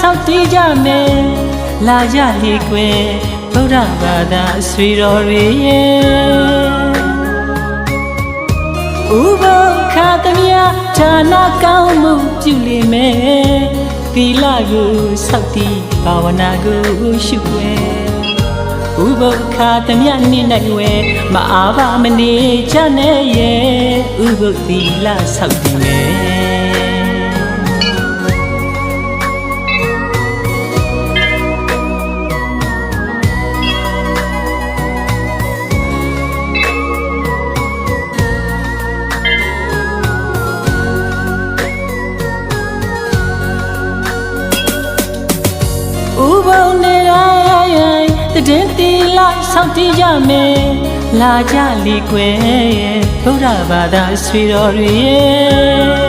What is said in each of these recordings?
ဆောက်တည်ကြမယ်လာကြလေကွယ်ဗုဒ္ဓဘာသာဆွေတော်တွေရဲ့ဥပုခ္ခသမယဌာနကောင်းမှုပြုလိမ့်မယ်သီလကိုဆောက်တည်ဘာဝနာကိုရှုွယ်ဥပုခ္ခသမယနိနိုင်ဝဲမအားပါမနေကြနဲ့ရဲ့ဥပုသီလဆောက်တည်မယ် တိုင်းတည်င်းတီလာဆောက်တည်ကြမယ်လာကြလေကွယ်ဗုဒ္ဓဘာသာဆွေတော်တွေရဲ့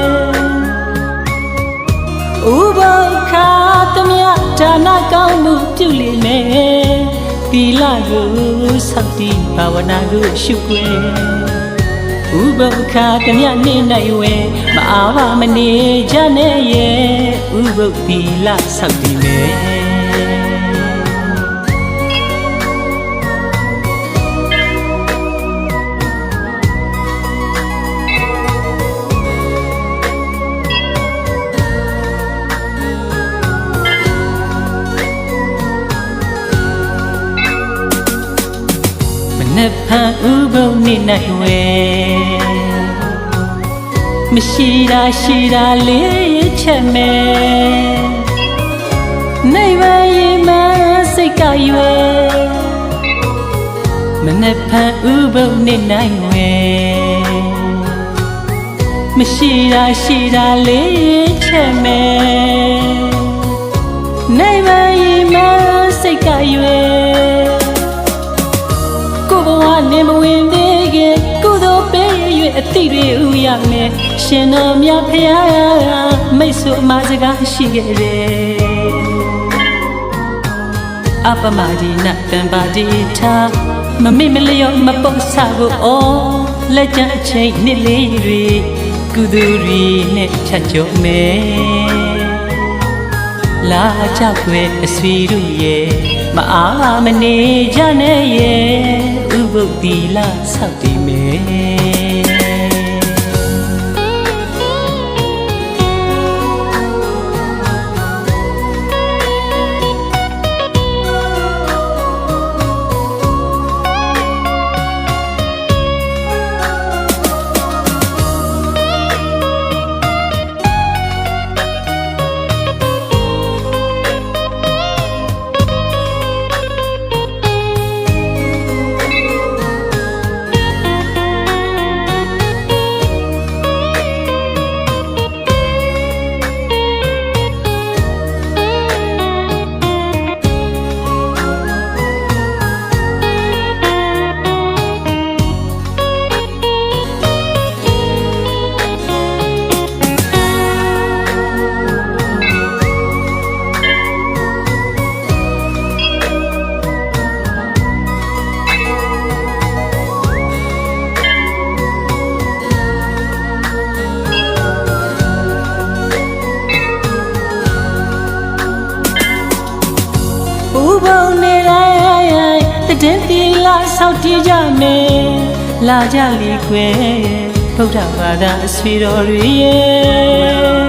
ဥပုံခါသမယဒါနကောင်းမှုပြုလိမ့်မယ်သီလကိုဆောက်တည်ဘာဝနာကိုရှုွယ်ဥပုခ္ခသမယနေနိုင်ဝဲမအားပါမနေကြနဲ့ရဲ့ဥပုသီလဆောက်တည်မယ် က်ဖန်ဥပုံနေနိုင်ဝဲမရှိတာရှိတာလေးချက်မယ်နေပါရင်မစိတ်ကရွယ်မနှက်ဖန်ဥပုံနေနိုင်ဝဲမရှိတာရှိတာလေးချက်မယ်နေပါရင်မစိတ်ကရွယ် မဝင်သေးခင်ကုသိုလ်ပေး၍အတိတွေဥရမယ်ရှင်တော်မြတ်ဖရာမိတ်ဆွေအမစကားရှိခဲ့တယ်အပမဒီနတံပါဒီထာမမေ့မလျော့မပုတ်ဆကိုအော်လက်ကျအချိန်နှစ်လေးတွေကုသိုလ်တွေနဲ့ချက်ကြုံမယ်လာကြွယ်အဆွေတို့ရဲ့မအားမနေကြနဲ့ရဲ့ ဥပုပ်တီလာဆော တိုင်းတည်င်းတီလာဆောက်တည်ကြမယ်လာကြလေခွဲဗုဒ္ဓဘာသာအဆွေတော်တွေရဲ့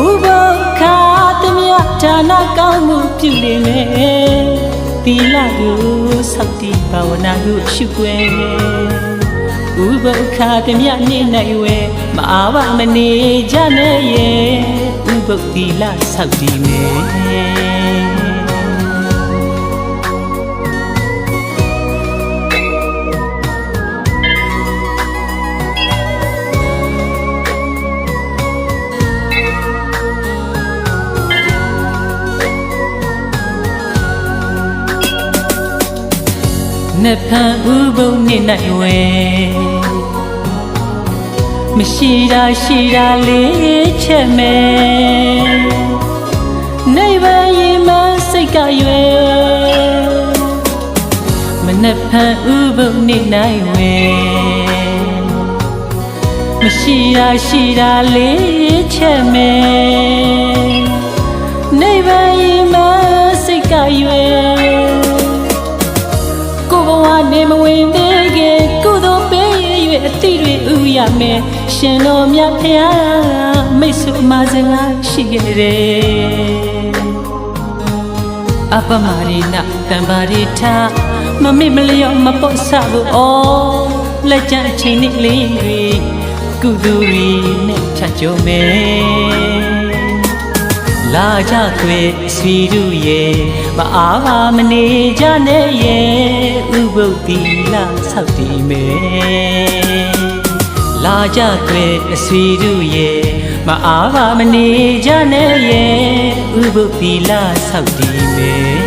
ဥပုခ္ခသမယဒါနကောင်းမှုပြုလိမ့်မယ်သီလကိုဆောက်တည်ဘာဝနာကိုရှုွယ်ဥပုခ္ခသမယနေနိုင်ဝဲမအားပါမနေကြနဲ့ရဲ့ဥပုပ်သီလဆောက်တည်မယ် နှစ်ဖန်ဥပုံနေနိုင်ဝဲမရှိတာရှိတာလေးချက်မယ်နေပါရင်မစိတ်ကရွယ်မနှစ်ဖန်ဥပုံနေနိုင်ဝဲမရှိတာရှိတာလေးချက်မ ရမယ်ရှင်တော်မြတ်ဖျားမိတ်ဆွေမစင်ကားရှိခဲ့တယ်အပမရီနာတံပါရီထားမမေ့မလျော့မပေါ့ဆဘူးအော်လက်ကျန်အချိန်လေးလေးတွေကုသူရီနဲ့ချကြုံမယ်လာကြခွေဆွီတို့ရဲ့မအားပါမနေကြနဲ့ရဲ့ဥပုပ်တိလာဆောက်တည်မယ် လာကြခွေဆွီတို့ရဲ့မအားပါမနေကြနဲ့ရဲ့ဥပုပ်တိလာဆောက်တည်မယ်